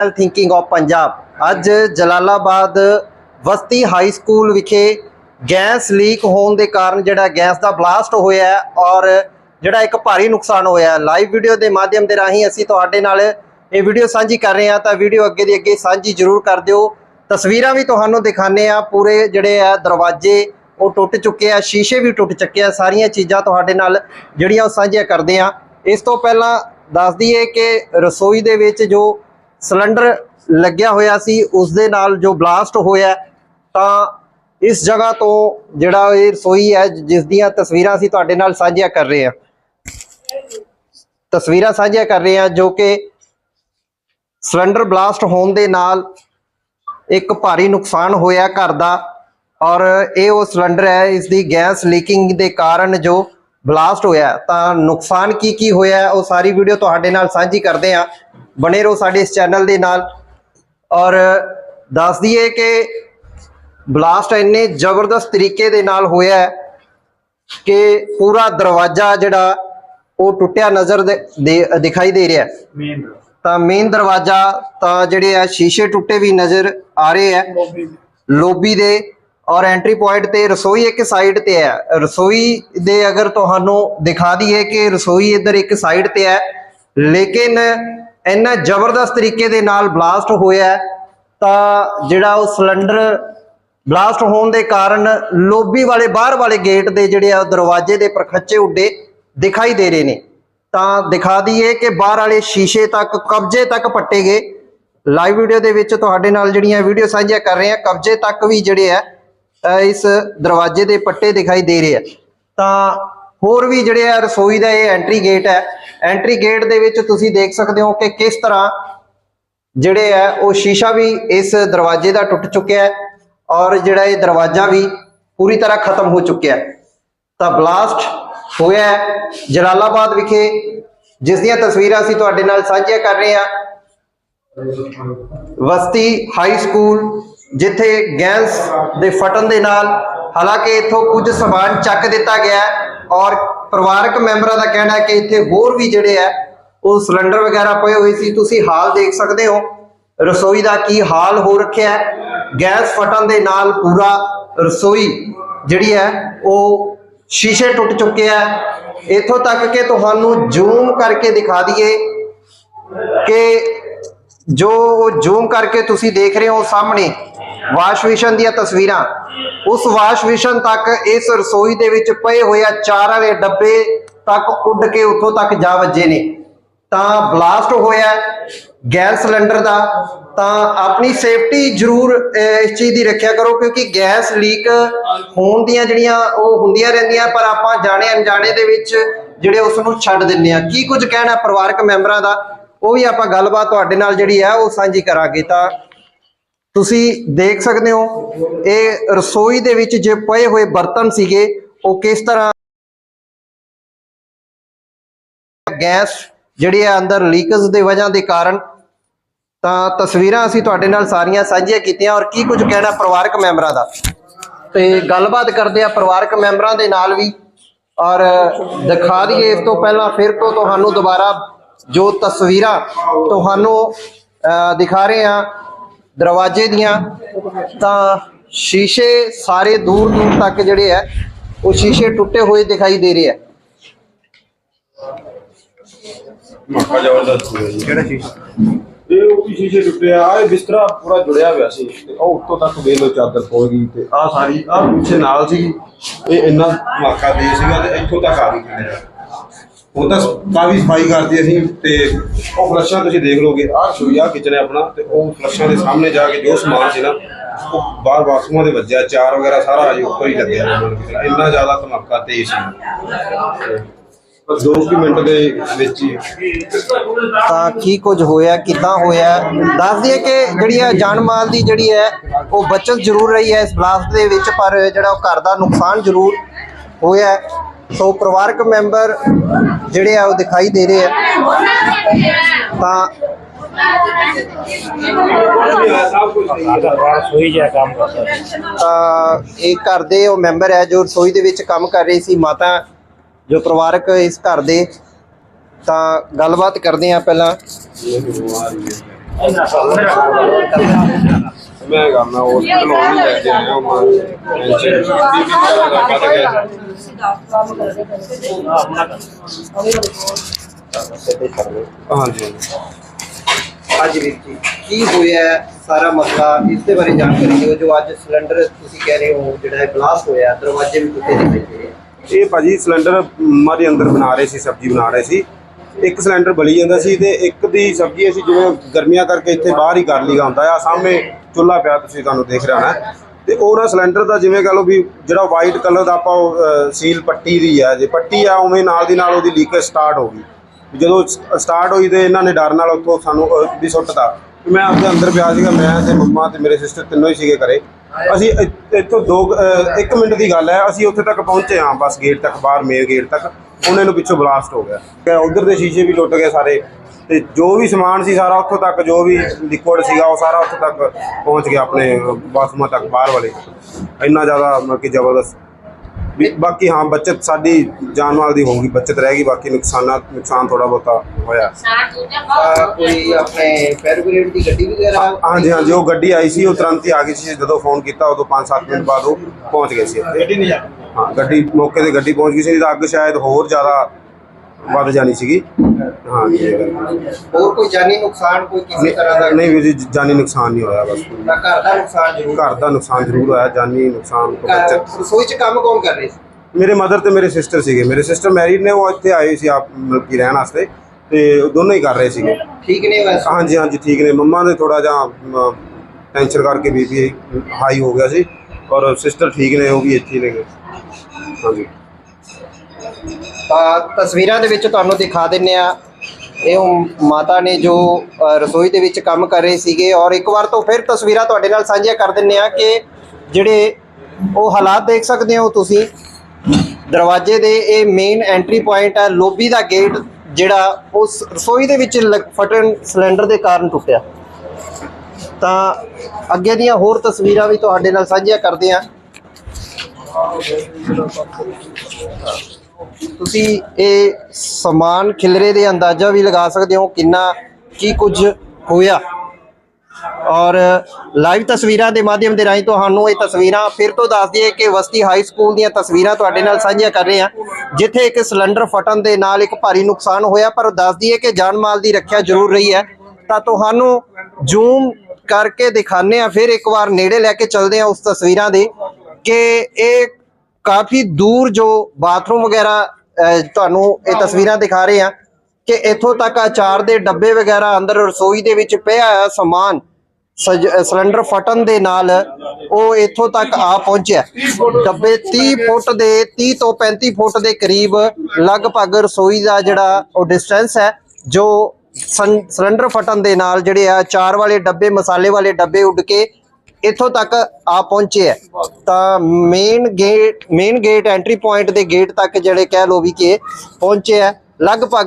Thinking of Punjab ਅੱਜ ਜਲਾਲਾਬਾਦ ਵਸਤੀ high school ਵਿਖੇ ਗੈਸ ਲੀਕ ਹੋਣ ਦੇ ਕਾਰਨ ਜਿਹੜਾ ਗੈਸ ਦਾ ਬਲਾਸਟ ਹੋਇਆ ਔਰ ਜਿਹੜਾ ਇੱਕ ਭਾਰੀ ਨੁਕਸਾਨ ਹੋਇਆ ਲਾਈਵ ਵੀਡੀਓ ਦੇ ਮਾਧਿਅਮ ਦੇ ਰਾਹੀਂ ਅਸੀਂ ਤੁਹਾਡੇ ਨਾਲ ਇਹ ਵੀਡੀਓ ਸਾਂਝੀ ਕਰ ਰਹੇ ਹਾਂ। ਤਾਂ ਵੀਡੀਓ ਅੱਗੇ ਦੀ ਅੱਗੇ ਸਾਂਝੀ ਜ਼ਰੂਰ ਕਰ ਦਿਓ। ਤਸਵੀਰਾਂ ਵੀ ਤੁਹਾਨੂੰ ਦਿਖਾਣੇ ਆ ਪੂਰੇ ਜਿਹੜੇ ਆ ਦਰਵਾਜ਼ੇ ਉਹ ਟੁੱਟ ਚੁੱਕੇ ਆ, ਸ਼ੀਸ਼ੇ ਵੀ ਟੁੱਟ ਚੁੱਕੇ ਆ। ਸਾਰੀਆਂ ਚੀਜ਼ਾਂ ਤੁਹਾਡੇ ਨਾਲ ਜਿਹੜੀਆਂ ਉਹ ਸਾਂਝੀਆਂ ਕਰਦੇ ਆ ਇਸ ਤੋਂ ਪਹਿਲਾਂ ਦੱਸ ਦਈਏ ਕਿ ਰਸੋਈ ਦੇ ਵਿੱਚ ਜੋ ਸਿਲੰਡਰ ਲੱਗਿਆ ਹੋਇਆ ਸੀ ਉਸ ਦੇ ਨਾਲ ਜੋ ਬਲਾਸਟ ਹੋਇਆ ਤਾਂ ਇਸ ਜਗ੍ਹਾ ਤੋਂ ਜਿਹੜਾ ਇਹ ਰਸੋਈ ਹੈ ਜਿਸ ਦੀਆਂ ਤਸਵੀਰਾਂ ਅਸੀਂ ਤੁਹਾਡੇ ਨਾਲ ਸਾਂਝੀਆਂ ਕਰ ਰਹੇ ਹਾਂ। ਤਸਵੀਰਾਂ ਸਾਂਝੀਆਂ ਕਰ ਰਹੇ ਹਾਂ, ਜੋ ਕਿ ਸਿਲੰਡਰ ਬਲਾਸਟ ਹੋਣ ਦੇ ਨਾਲ ਇੱਕ ਭਾਰੀ ਨੁਕਸਾਨ ਹੋਇਆ ਘਰ ਦਾ ਔਰ ਇਹ ਉਹ ਸਿਲੰਡਰ ਹੈ, ਇਸ ਦੀ ਗੈਸ ਲੀਕਿੰਗ ਦੇ ਕਾਰਨ ਜੋ ਬਲਾਸਟ ਹੋਇਆ ਤਾਂ ਨੁਕਸਾਨ ਕੀ ਕੀ ਹੋਇਆ ਉਹ ਸਾਰੀ ਵੀਡੀਓ ਤੁਹਾਡੇ ਨਾਲ ਸਾਂਝੀ ਕਰਦੇ ਹਾਂ। ਬਣੇ ਰਹੋ ਸਾਡੇ ਇਸ ਚੈਨਲ ਦੇ ਨਾਲ। ਔਰ ਦੱਸ ਦਈਏ ਕਿ ਬਲਾਸਟ ਇੰਨੇ ਜ਼ਬਰਦਸਤ ਤਰੀਕੇ ਦੇ ਨਾਲ ਹੋਇਆ ਹੈ ਕਿ ਪੂਰਾ ਦਰਵਾਜ਼ਾ ਜਿਹੜਾ ਉਹ ਟੁੱਟਿਆ ਨਜ਼ਰ ਦਿਖਾਈ ਦੇ ਰਿਹਾ ਤਾਂ ਮੇਨ ਦਰਵਾਜ਼ਾ ਤਾਂ ਜਿਹੜੇ ਆ ਸ਼ੀਸ਼ੇ ਟੁੱਟੇ ਵੀ ਨਜ਼ਰ ਆ ਰਹੇ ਆ ਲੋਬੀ ਦੇ। ਔਰ ਐਂਟਰੀ ਪੁਆਇੰਟ ਤੇ ਰਸੋਈ ਇੱਕ ਸਾਈਡ ਤੇ ਹੈ। ਰਸੋਈ ਦੇ ਅਗਰ ਤੁਹਾਨੂੰ ਦਿਖਾ ਦਈਏ ਕਿ ਰਸੋਈ ਇੱਧਰ ਇੱਕ ਸਾਈਡ ਤੇ ਹੈ। ਲੇਕਿਨ ਇੰਨਾ ਜ਼ਬਰਦਸਤ ਤਰੀਕੇ ਦੇ ਨਾਲ ਬਲਾਸਟ ਹੋਇਆ ਤਾਂ ਜਿਹੜਾ ਉਹ ਸਿਲੰਡਰ ਬਲਾਸਟ ਹੋਣ ਦੇ ਕਾਰਨ ਲੋਬੀ ਵਾਲੇ ਬਾਹਰ ਵਾਲੇ ਗੇਟ ਦੇ ਜਿਹੜੇ ਆ ਉਹ ਦਰਵਾਜ਼ੇ ਦੇ ਪਰਖੱਚੇ ਉੱਡੇ ਦਿਖਾਈ ਦੇ ਰਹੇ ਨੇ। ਤਾਂ ਦਿਖਾ ਦਈਏ ਕਿ ਬਾਹਰ ਵਾਲੇ ਸ਼ੀਸ਼ੇ ਤੱਕ, ਕਬਜੇ ਤੱਕ ਪੱਟੇ ਗਏ। ਲਾਈਵ ਵੀਡੀਓ ਦੇ ਵਿੱਚ ਤੁਹਾਡੇ ਨਾਲ ਜਿਹੜੀਆਂ ਵੀਡੀਓ ਸਾਂਝੀਆਂ ਕਰ ਰਹੇ ਹਾਂ, ਕਬਜੇ ਤੱਕ ਵੀ ਜਿਹੜੇ ਆ ਇਸ ਦਰਵਾਜ਼ੇ ਦੇ ਪੱਟੇ ਦਿਖਾਈ ਦੇ ਰਹੇ ਆ। ਤਾਂ ਹੋਰ ਵੀ ਜਿਹੜੇ ਆ ਰਸੋਈ ਦਾ ਇਹ ਐਂਟਰੀ ਗੇਟ ਹੈ। ਐਂਟਰੀ ਗੇਟ ਦੇ ਵਿੱਚ ਤੁਸੀਂ ਦੇਖ ਸਕਦੇ ਹੋ ਕਿ ਕਿਸ ਤਰ੍ਹਾਂ ਜਿਹੜੇ ਆ, ਉਹ ਸ਼ੀਸ਼ਾ ਵੀ ਇਸ ਦਰਵਾਜ਼ੇ ਦਾ ਟੁੱਟ ਚੁੱਕਿਆ ਹੈ ਔਰ ਜਿਹੜਾ ਇਹ ਦਰਵਾਜ਼ਾ ਵੀ ਪੂਰੀ ਤਰ੍ਹਾਂ ਖਤਮ ਹੋ ਚੁੱਕਿਆ ਹੈ। ਤਾਂ ਬਲਾਸਟ ਹੋਇਆ ਜਲਾਲਾਬਾਦ ਵਿਖੇ, ਜਿਸ ਦੀਆਂ ਤਸਵੀਰਾਂ ਅਸੀਂ ਤੁਹਾਡੇ ਨਾਲ ਸਾਂਝੀਆਂ ਕਰ ਰਹੇ ਹਾਂ। ਵਸਤੀ ਹਾਈ ਸਕੂਲ ਜਿੱਥੇ ਗੈਸ ਦੇ ਫਟਣ ਦੇ ਨਾਲ ਹਾਲਾਂਕਿ ਇੱਥੋਂ ਕੁਝ ਸਮਾਨ ਚੱਕ ਦਿੱਤਾ ਗਿਆ ਹੈ ਔਰ ਪਰਿਵਾਰਕ ਮੈਂਬਰਾਂ ਦਾ ਕਹਿਣਾ ਹੈ ਕਿ ਇੱਥੇ ਹੋਰ ਵੀ ਜਿਹੜੇ ਹੈ, ਉਹ ਸਿਲੰਡਰ ਵਗੈਰਾ ਪਏ ਹੋਏ ਸੀ। ਤੁਸੀਂ ਹਾਲ ਦੇਖ ਸਕਦੇ ਹੋ, ਰਸੋਈ ਦਾ ਕੀ ਹਾਲ ਹੋ ਰੱਖਿਆ ਹੈ। ਗੈਸ ਫਟਣ ਦੇ ਨਾਲ ਪੂਰਾ ਰਸੋਈ ਜਿਹੜੀ ਹੈ, ਉਹ ਸ਼ੀਸ਼ੇ ਟੁੱਟ ਚੁੱਕੇ ਆ ਇੱਥੋਂ ਤੱਕ ਕਿ ਤੁਹਾਨੂੰ ਜ਼ੂਮ ਕਰਕੇ ਦਿਖਾ ਦਈਏ ਕਿ ਜੋ ਜ਼ੂਮ ਕਰਕੇ ਤੁਸੀਂ ਦੇਖ ਰਹੇ ਹੋ ਸਾਹਮਣੇ ਵਾਸ਼ ਵਿਸ਼ਨ ਦੀਆਂ ਤਸਵੀਰਾਂ। ਉਸ ਵਾਸ਼ ਵਿਸ਼ਨ ਤੱਕ ਇਸ ਰਸੋਈ ਦੇ ਵਿੱਚ ਪਏ ਹੋਏ ਆ ਚਾਰ ਵਾਲੇ ਡੱਬੇ ਤੱਕ ਉੱਡ ਕੇ ਉੱਥੋਂ ਤੱਕ ਜਾ ਵੱਜੇ ਨੇ। ਤਾਂ ਬਲਾਸਟ ਹੋਇਆ ਗੈਸ ਸਿਲੰਡਰ ਦਾ। ਤਾਂ ਆਪਣੀ ਸੇਫਟੀ ਜ਼ਰੂਰ ਇਸ ਚੀਜ਼ ਦੀ ਰੱਖਿਆ ਕਰੋ ਕਿਉਂਕਿ ਗੈਸ ਲੀਕ ਹੋਣ ਦੀਆਂ ਜਿਹੜੀਆਂ ਉਹ ਹੁੰਦੀਆਂ ਰਹਿੰਦੀਆਂ, ਪਰ ਆਪਾਂ ਜਾਣੇ ਅਣਜਾਣੇ ਦੇ ਵਿੱਚ ਜਿਹੜੇ ਉਸ ਨੂੰ ਛੱਡ ਦਿੰਦੇ ਆ ਕੀ ਕੁਝ ਕਹਿਣਾ ਪਰਿਵਾਰਕ ਮੈਂਬਰਾਂ ਦਾ, ਉਹ ਵੀ ਆਪਾਂ ਗੱਲਬਾਤ ਤੁਹਾਡੇ ਨਾਲ ਜਿਹੜੀ ਹੈ ਉਹ ਸਾਂਝੀ ਕਰਾਂਗੇ। ਤਾਂ ਤੁਸੀਂ ਦੇਖ ਸਕਦੇ ਹੋ, ਇਹ ਰਸੋਈ ਦੇ ਵਿੱਚ ਜੇ ਪਏ ਹੋਏ ਬਰਤਨ ਸੀਗੇ, ਉਹ ਕਿਸ ਤਰ੍ਹਾਂ ਗੈਸ ਜਿਹੜੀ ਹੈ ਅੰਦਰ ਲੀਕੇਜ ਦੇ ਵਜ੍ਹਾ ਦੇ ਕਾਰਨ, ਤਾਂ ਤਸਵੀਰਾਂ ਅਸੀਂ ਤੁਹਾਡੇ ਨਾਲ ਸਾਰੀਆਂ ਸਾਂਝੀਆਂ ਕੀਤੀਆਂ ਔਰ ਕੀ ਕੁਝ ਕਹਿਣਾ ਪਰਿਵਾਰਕ ਮੈਂਬਰਾਂ ਦਾ। ਤੇ ਗੱਲਬਾਤ ਕਰਦੇ ਆ ਪਰਿਵਾਰਕ ਮੈਂਬਰਾਂ ਦੇ ਨਾਲ ਵੀ ਔਰ ਦਿਖਾ ਦਈਏ ਇਸ ਤੋਂ ਪਹਿਲਾਂ ਫਿਰ ਤੋਂ ਤੁਹਾਨੂੰ ਦੁਬਾਰਾ ਜੋ ਤਸਵੀਰਾਂ ਤੁਹਾਨੂੰ ਦਿਖਾ ਰਹੇ ਆ ਦਰਵਾਜ਼ੇ ਦੀਆਂ ਤਾਂ ਸ਼ੀਸ਼ੇ ਸਾਰੇ ਦੂਰ ਦੂਰ ਤੱਕ ਜਿਹੜੇ ਆ ਉਹ ਸ਼ੀਸ਼ੇ ਟੁੱਟੇ ਹੋਏ ਦਿਖਾਈ ਦੇ ਰਹੇ ਆ ਮੱਕਾ ਜ਼ਬਰਦਸਤ ਕਿਹੜਾ ਚੀਜ਼ ਇਹ ਉਹ ਵੀ ਸ਼ੀਸ਼ੇ ਟੁੱਟੇ ਆ ਆਹ ਬਿਸਤਰਾ ਪੂਰਾ ਜੁੜਿਆ ਹੋਇਆ ਸੀ ਤੇ ਉਹ ਉੱਤੋਂ ਤੱਕ ਵੇਖ ਲਓ ਚਾਦਰ ਖੋਲ ਗਈ ਤੇ ਆਹ ਸਾਰੀ ਆਹ ਪਿੱਛੇ ਨਾਲ ਸੀ ਇਹ ਇੰਨਾ ਦੇ ਸੀਗਾ ਤੇ ਇੱਥੋਂ ਤੱਕ ਆ ਗਈ। ਉਹ ਤਾਂ ਕਾਫੀ ਸਫ਼ਾਈ ਕਰਦੀ ਅਸੀਂ ਤੇ ਉਹ ਫਲਸ਼ਾਂ ਤੁਸੀਂ ਦੇਖ ਲੋਗੇ ਆਹ ਰਸੋਈ, ਆਹ ਕਿਚਨ ਹੈ ਆਪਣਾ ਤੇ ਉਹ ਫਲਸ਼ਾਂ ਦੇ ਸਾਹਮਣੇ ਜਾ ਕੇ ਜੋ ਸਮਾਨ ਸੀ ਨਾ, ਉਹ ਬਾਹਰ ਬਾਥਰੂਮਾਂ ਦੇ ਵੱਜਿਆ, ਚਾਰ ਵਗੈਰਾ ਸਾਰਾ ਅਜੇ ਉੱਪਰ ਹੀ ਲੱਗਿਆ ਇੰਨਾ ਜ਼ਿਆਦਾ ਧਮਾਕਾ ਤੇਜ਼ ਸੀ ਬਸ 2 ਮਿੰਟ ਦੇ ਵਿੱਚ ਹੀ। ਤਾਂ ਕੀ ਕੁਝ ਹੋਇਆ, ਕਿੱਦਾਂ ਹੋਇਆ? ਦੱਸ ਦਈਏ ਕਿ ਜਿਹੜੀ ਹੈ ਜਾਨ ਮਾਲ ਦੀ ਜਿਹੜੀ ਹੈ, ਉਹ ਬਚਤ ਜ਼ਰੂਰ ਰਹੀ ਹੈ ਇਸ ਬਲਾਸਟ ਦੇ ਵਿੱਚ, ਪਰ ਜਿਹੜਾ ਉਹ ਘਰ ਦਾ ਨੁਕਸਾਨ ਜ਼ਰੂਰ ਹੋਇਆ ਸੋ ਪਰਿਵਾਰਕ ਮੈਂਬਰ ਜਿਹੜੇ ਆ ਉਹ ਦਿਖਾਈ ਦੇ ਰਹੇ ਆ। ਤਾਂ ਤਾਂ ਇਹ ਘਰ ਦੇ ਉਹ ਮੈਂਬਰ ਹੈ ਜੋ ਰਸੋਈ ਦੇ ਵਿੱਚ ਕੰਮ ਕਰ ਰਹੀ ਸੀ, ਮਾਤਾ ਜੋ ਪਰਿਵਾਰਕ ਇਸ ਘਰ ਦੇ। ਤਾਂ ਗੱਲਬਾਤ ਕਰਦੇ ਆ ਪਹਿਲਾਂ। ਮੈਂ ਕਰਨਾ ਉਹ ਲੋਨ ਲੈ ਕੇ ਆਇਆ ਹਾਂ ਟੈਨਸ਼ਨ ਬੀਬੀ ਦਾ ਪਤਾ ਗਿਆ ਹਾਂਜੀ ਹਾਂਜੀ। ਹਾਂਜੀ ਵੀਰ ਜੀ ਕੀ ਹੋਇਆ ਹੈ ਸਾਰਾ ਮਸਲਾ ਇਸ ਦੇ ਬਾਰੇ ਜਾਣਕਾਰੀ ਦਿਓ ਜੋ ਅੱਜ ਸਿਲੰਡਰ ਤੁਸੀਂ ਕਹਿ ਰਹੇ ਹੋ ਜਿਹੜਾ ਹੈ ਬਲਾਸਟ ਹੋਇਆ ਦਰਵਾਜ਼ੇ ਵੀ ਟੁੱਟੇ ਦਿਖਾਈ ਦੇ ਰਹੇ ਹੈ। ਇਹ ਭਾਜੀ ਸਿਲੰਡਰ ਮਾਂ ਦੇ ਅੰਦਰ ਬਣਾ ਰਹੇ ਸੀ ਸਬਜ਼ੀ ਬਣਾ ਰਹੇ ਸੀ। ਇੱਕ ਸਿਲੰਡਰ ਬਲੀ ਜਾਂਦਾ ਸੀ ਤੇ ਇੱਕ ਦੀ ਸਬਜ਼ੀ ਅਸੀਂ ਜਿਵੇਂ ਗਰਮੀਆਂ ਕਰਕੇ ਇੱਥੇ ਬਾਹਰ ਹੀ ਕਰ ਲਈਦਾ ਹੁੰਦਾ ਆ ਸਾਹਮਣੇ ਚੁੱਲ੍ਹਾ ਪਿਆ ਤੁਸੀਂ ਤੁਹਾਨੂੰ ਦੇਖ ਰਿਹਾ ਹੋਣਾ ਤੇ ਉਹ ਨਾ ਸਿਲੰਡਰ ਦਾ ਜਿਵੇਂ ਕਹ ਲਓ ਵੀ ਜਿਹੜਾ ਵਾਈਟ ਕਲਰ ਦਾ ਆਪਾਂ ਉਹ, ਸੀਲ ਪੱਟੀ ਦੀ ਆ ਜੇ ਪੱਟੀ ਆ ਉਵੇਂ ਨਾਲ ਦੀ ਨਾਲ ਉਹਦੀ ਲੀਕੇਜ ਸਟਾਰਟ ਹੋ ਗਈ। ਜਦੋਂ ਸਟਾਰਟ ਹੋਈ ਤੇ ਇਹਨਾਂ ਨੇ ਡਰ ਨਾਲ ਉੱਥੋਂ ਸਾਨੂੰ ਵੀ ਸੁੱਟਤਾ। ਤੇ ਮੈਂ ਆਪਦੇ ਅੰਦਰ ਪਿਆ ਸੀਗਾ ਮੈਂ ਤੇ ਮੰਮਾ ਤੇ ਮੇਰੇ ਸਿਸਟਰ ਤਿੰਨੋਂ ਹੀ ਸੀਗੇ ਘਰੇ। ਅਸੀਂ ਇੱਥੋਂ ਦੋ ਕੁ, ਅਹ, ਇੱਕ ਮਿੰਟ ਦੀ ਗੱਲ ਹੈ ਅਸੀਂ ਉੱਥੇ ਤੱਕ ਪਹੁੰਚੇ ਹਾਂ ਬਸ ਗੇਟ ਤੱਕ ਬਾਹਰ ਮੇਨ ਗੇਟ ਤੱਕ। ਉਹਨੇ ਨੂੰ ਪਿੱਛੋਂ ਬਲਾਸਟ ਹੋ ਗਿਆ। ਉਧਰ ਦੇ ਸ਼ੀਸ਼ੇ ਵੀ ਟੁੱਟ ਗਏ ਸਾਰੇ। ਤੇ ਜੋ ਵੀ ਸਮਾਨ ਸੀ ਸਾਰਾ ਉੱਥੋਂ ਤੱਕ ਜੋ ਵੀ ਲਿਕੁਇਡ ਸੀਗਾ ਉਹ ਸਾਰਾ ਉੱਥੋਂ ਤੱਕ ਪਹੁੰਚ ਗਿਆ ਆਪਣੇ ਬਾਥਰੂਮਾਂ ਤੱਕ ਬਾਹਰ ਵਾਲੇ। ਇੰਨਾ ਜ਼ਿਆਦਾ ਮਤਲਬ ਕਿ ਜ਼ਬਰਦਸਤ। ਬਾਕੀ ਹਾਂ ਬਚਤ ਸਾਡੀ ਜਾਨ ਮਾਲ ਦੀ ਹੋਊਗੀ ਬਚਤ ਰਹੇਗੀ ਬਾਕੀ ਨੁਕਸਾਨਾਂ ਨੁਕਸਾਨ ਥੋੜਾ ਬਹੁਤਾ ਹੋਇਆ। ਕੋਈ ਆਪਣੇ ਫਾਇਰ ਬ੍ਰਿਗੇਡ ਦੀ ਗੱਡੀ ਵਗੈਰਾ ਹਾਂਜੀ ਹਾਂਜੀ ਉਹ ਗੱਡੀ ਆਈ ਸੀ ਉਹ ਤੁਰੰਤ ਹੀ ਆ ਗਈ ਸੀ। ਜਦੋਂ ਫੋਨ ਕੀਤਾ ਉਦੋਂ 5-7 ਮਿੰਟ ਬਾਅਦ ਉਹ ਪਹੁੰਚ ਗਏ ਸੀ ਗੱਡੀ ਨਹੀਂ ਹਾਂ ਗੱਡੀ ਮੌਕੇ ਤੇ ਗੱਡੀ ਪਹੁੰਚ ਗਈ ਸੀ ਤਾਂ ਅੱਗ ਸ਼ਾਇਦ ਹੋਰ ਜ਼ਿਆਦਾ ਵੱਧ ਜਾਣੀ ਸੀਗੀ। ਹਾਂ ਜੀ ਇਹ ਗੱਲ। ਹੋਰ ਕੋਈ ਜਾਨੀ ਨੁਕਸਾਨ ਕੋਈ ਕਿਸੇ ਤਰ੍ਹਾਂ ਦਾ? ਨਹੀਂ ਵੀਰ ਜੀ ਜਾਨੀ ਨੁਕਸਾਨ ਨਹੀਂ ਹੋਇਆ ਬਸ। ਤਾਂ ਘਰ ਦਾ ਨੁਕਸਾਨ ਜ਼ਰੂਰ ਘਰ ਦਾ ਨੁਕਸਾਨ ਜ਼ਰੂਰ ਹੋਇਆ ਜਾਨੀ ਨੁਕਸਾਨ ਤੋਂ ਘਰ- ਬਚਤ। ਰਸੋਈ 'ਚ ਕੰਮ ਕੌਣ ਕਰ ਰਹੇ ਸੀ? ਮੇਰੇ ਮਦਰ ਤੇ ਮੇਰੇ ਸਿਸਟਰ ਸੀਗੇ। ਮੇਰੇ ਸਿਸਟਰ ਮੈਰਿਡ ਨੇ ਉਹ ਇੱਥੇ ਆਏ ਸੀ ਆਪ ਮਤਲਬ ਕਿ ਰਹਿਣ ਵਾਸਤੇ। ਤੇ ਉਹ ਦੋਨੋਂ ਹੀ ਕਰ ਰਹੇ ਸੀਗੇ। ਠੀਕ ਨਹੀਂ ਹੋਇਆ ਸੀ? ਹਾਂਜੀ ਹਾਂਜੀ ਠੀਕ ਨੇ। ਮੰਮਾ ਦੇ ਥੋੜਾ ਜਿਹਾ ਟੈਨਸ਼ਨ ਕਰਕੇ ਬੀਪੀ ਹਾਈ ਹੋ ਗਿਆ ਸੀ। ਔਰ ਸਿਸਟਰ ਠੀਕ ਨੇ ਉਹ ਵੀ ਇੱਥੇ ਹੀ ਨੇ। ਹਾਂਜੀ। ਤਾਂ ਤਸਵੀਰਾਂ ਦੇ ਵਿੱਚ ਤੁਹਾਨੂੰ ਦਿਖਾ ਦਿੰਨੇ ਆ, ਇਹ ਉਹ ਮਾਤਾ ਨੇ ਜੋ ਰਸੋਈ ਦੇ ਵਿੱਚ ਕੰਮ ਕਰ ਰਹੇ ਸੀਗੇ ਔਰ ਇੱਕ ਵਾਰ ਤੋਂ ਫਿਰ ਤਸਵੀਰਾਂ ਤੁਹਾਡੇ ਨਾਲ ਸਾਂਝੀਆਂ ਕਰ ਦਿੰਨੇ ਆ ਕਿ ਜਿਹੜੇ ਉਹ ਹਾਲਾਤ ਦੇਖ ਸਕਦੇ ਹੋ ਤੁਸੀਂ। ਦਰਵਾਜ਼ੇ ਦੇ ਇਹ ਮੇਨ ਐਂਟਰੀ ਪੁਆਇੰਟ ਹੈ ਲੋਬੀ ਦਾ ਗੇਟ ਜਿਹੜਾ ਉਸ ਰਸੋਈ ਦੇ ਵਿੱਚ ਲੱਗ- ਫਟਣ ਸਿਲੰਡਰ ਦੇ ਕਾਰਨ ਟੁੱਟਿਆ। ਤਾਂ ਅੱਗੇ ਦੀਆਂ ਹੋਰ ਤਸਵੀਰਾਂ ਵੀ ਤੁਹਾਡੇ ਨਾਲ ਸਾਂਝੀਆਂ ਕਰਦੇ ਆ। ਤੁਸੀਂ ਇਹ ਸਮਾਨ ਖਿਲਰੇ ਦੇ ਅੰਦਾਜ਼ਾ ਵੀ ਲਗਾ ਸਕਦੇ ਹੋ ਕਿੰਨਾ, ਕੀ ਕੁਝ ਹੋਇਆ? ਔਰ ਲਾਈਵ ਤਸਵੀਰਾਂ ਦੇ ਮਾਧਿਅਮ ਦੇ ਰਾਹੀਂ ਤੁਹਾਨੂੰ ਇਹ ਤਸਵੀਰਾਂ ਫਿਰ ਤੋਂ ਦੱਸ ਦਈਏ ਕਿ ਵਸਤੀ ਹਾਈ ਸਕੂਲ ਦੀਆਂ ਤਸਵੀਰਾਂ ਤੁਹਾਡੇ ਨਾਲ ਸਾਂਝੀਆਂ ਕਰ ਰਹੇ ਹਾਂ। ਜਿੱਥੇ ਇੱਕ ਸਿਲੰਡਰ ਫਟਣ ਦੇ ਨਾਲ ਇੱਕ ਭਾਰੀ ਨੁਕਸਾਨ ਹੋਇਆ, ਪਰ ਦੱਸ ਦਈਏ ਕਿ ਜਾਨ ਮਾਲ ਦੀ ਰੱਖਿਆ ਜ਼ਰੂਰ ਰਹੀ ਹੈ। ਤਾਂ ਤੁਹਾਨੂੰ ਜ਼ੂਮ ਕਰਕੇ ਦਿਖਾਣੇ ਆ ਫਿਰ ਇੱਕ ਵਾਰ ਨੇੜੇ ਲੈ ਕੇ ਚੱਲਦੇ ਆ ਉਸ ਤਸਵੀਰਾਂ ਦੇ। ਕਿ ਇਹ ਕਾਫੀ ਦੂਰ ਜੋ ਬਾਥਰੂਮ ਵਗੈਰਾ ਤੁਹਾਨੂੰ ਇਹ ਤਸਵੀਰਾਂ ਦਿਖਾ ਰਹੇ ਆ ਕਿ ਇੱਥੋਂ ਤੱਕ ਅਚਾਰ ਦੇ ਡੱਬੇ ਵਗੈਰਾ ਅੰਦਰ ਰਸੋਈ ਦੇ ਵਿੱਚ ਪਿਆ ਹੋਇਆ ਸਮਾਨ ਸਿਲੰਡਰ ਫਟਣ ਦੇ ਨਾਲ ਉਹ ਇੱਥੋਂ ਤੱਕ ਆ ਪਹੁੰਚਿਆ। ਡੱਬੇ 30 ਫੁੱਟ ਦੇ 30 ਤੋਂ 35 ਫੁੱਟ ਦੇ ਕਰੀਬ ਲਗਭਗ ਰਸੋਈ ਦਾ ਜਿਹੜਾ ਉਹ ਡਿਸਟੈਂਸ ਹੈ ਜੋ ਸਿਲੰਡਰ ਫਟਣ ਦੇ ਨਾਲ ਜਿਹੜੇ ਆ ਅਚਾਰ ਵਾਲੇ ਡੱਬੇ ਮਸਾਲੇ ਵਾਲੇ ਡੱਬੇ ਉੱਡ ਕੇ ਇੱਥੋਂ ਤੱਕ ਆ ਪਹੁੰਚੇ ਹੈ। ਤਾਂ main gate main gate entry point ਦੇ ਗੇਟ ਤੱਕ ਜਿਹੜੇ ਕਹਿ ਲੋ ਵੀ ਕਿ ਪਹੁੰਚੇ ਹੈ। ਲਗਭਗ